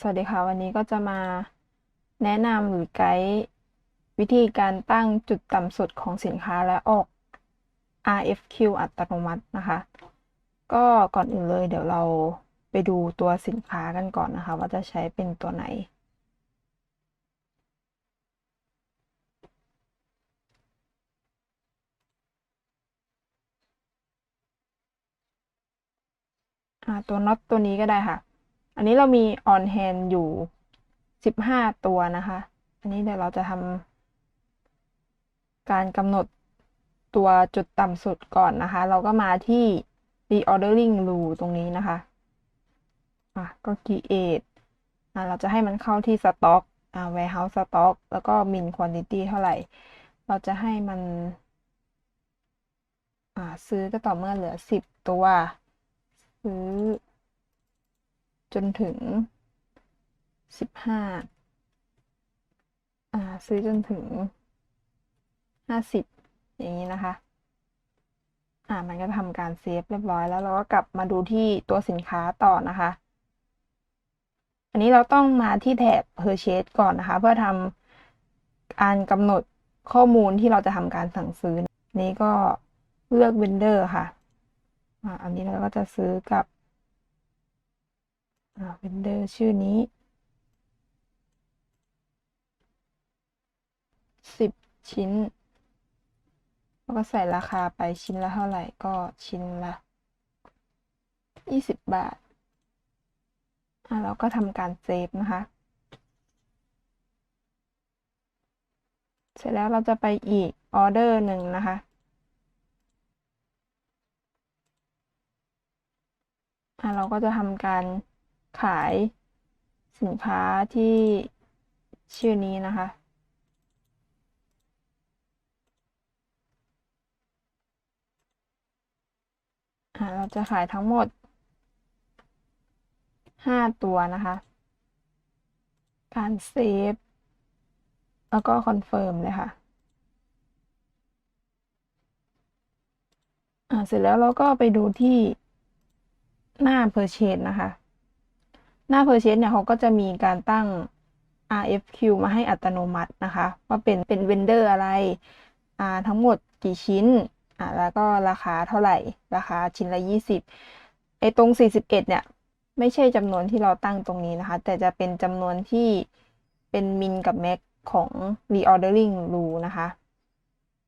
สวัสดีค่ะ วันนี้ก็จะมาแนะนำหรือไกด์วิธีการตั้งจุดต่ำสุดของสินค้าและออก RFQ อัตโนมัตินะคะ ก็ก่อนอื่นเลยเดี๋ยวเราไปดูตัวสินค้ากันก่อนนะคะ ว่าจะใช้เป็นตัวไหน ตัวน็อตตัวนี้ก็ได้ค่ะ อันนี้เรามี on hand อยู่สิบห้าตัวนะคะ อันนี้เดี๋ยวเราจะทำการกำหนดตัวจุดต่ำสุดก่อนนะคะ เราก็มาที่ reordering rule ตรงนี้นะคะอะก็ create อะเราจะให้มันเข้าที่ stock อ่า warehouse stock แล้วก็ min quantity เท่าไหร่ เราจะให้มัน อ่าซื้อก็ต่อเมื่อเหลือสิบตัว ซื้อ จนถึงสิบห้าอ่าซื้อจนถึงห้าสิบอย่างนี้นะคะ อ่ามันก็ทำการเซฟเรียบร้อยแล้วเราก็กลับมาดูที่ตัวสินค้าต่อนะคะ อันนี้เราต้องมาที่แถบ purchase ก่อนนะคะ เพื่อทำการกำหนดข้อมูลที่เราจะทำการสั่งซื้อ นี้ก็เลือก vendor ค่ะ อ่า อันนี้เราก็จะซื้อกับ อ่า vendor ชื่อนี้สิบชิ้น แล้วก็ใส่ราคาไปชิ้นละเท่าไหร่ก็ชิ้นละยี่สิบบาท อ่าเราก็ทำการเซฟนะคะ เสร็จแล้วเราจะไปอีกออเดอร์หนึ่งนะคะอ่าเราก็จะทำการ ขายสินค้าที่ชื่อนี้นะคะ เราจะขายทั้งหมดห้าตัวนะคะ การเซฟ แล้วก็คอนเฟิร์มเลยค่ะเสร็จแล้วเราก็ไปดูที่หน้า Purchase นะคะ หน้า Purchase เนี่ยเขาก็จะมีการตั้ง RFQ มาให้อัตโนมัตินะคะ ว่าเป็นเป็น vendor อะไรอ่าทั้งหมดกี่ชิ้นอ่าแล้วก็ราคาเท่าไหร่ ราคาชิ้นละยี่สิบไอ้ตรงสี่สิบเอ็ดเนี่ย ไม่ใช่จำนวนที่เราตั้งตรงนี้นะคะ แต่จะเป็นจำนวนที่เป็นมินกับแม็กของ reordering rule นะคะ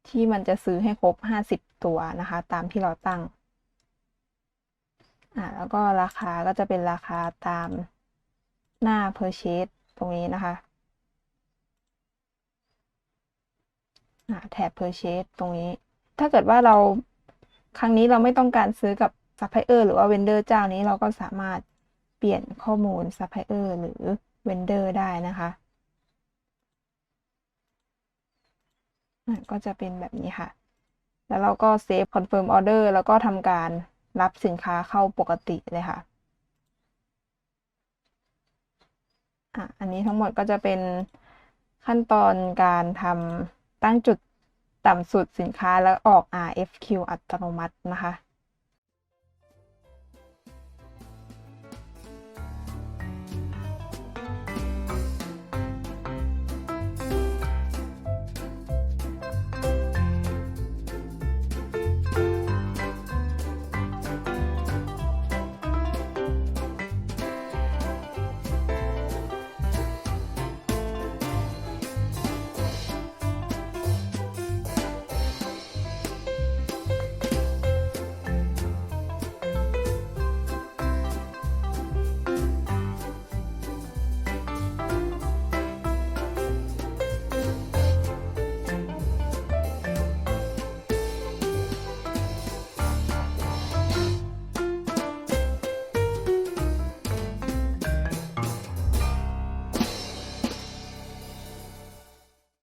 ที่มันจะซื้อให้ครบห้าสิบตัวนะคะ ตามที่เราตั้ง อ่าแล้วก็ราคาก็จะเป็นราคาตามหน้า purchase ตรงนี้นะคะแถบ purchase ตรงนี้ ถ้าเกิดว่าเราครั้งนี้เราไม่ต้องการซื้อกับ supplier หรือว่า vendor เจ้านี้เราก็สามารถเปลี่ยนข้อมูล supplier หรือ vendor ได้นะคะก็จะเป็นแบบนี้ค่ะ แล้วเราก็เซฟ confirm order แล้วก็ทำการ รับสินค้าเข้าปกติเลยค่ะอะ อันนี้ทั้งหมดก็จะเป็นขั้นตอนการทำตั้งจุดต่ำสุดสินค้าแล้วออก RFQ อัตโนมัตินะคะ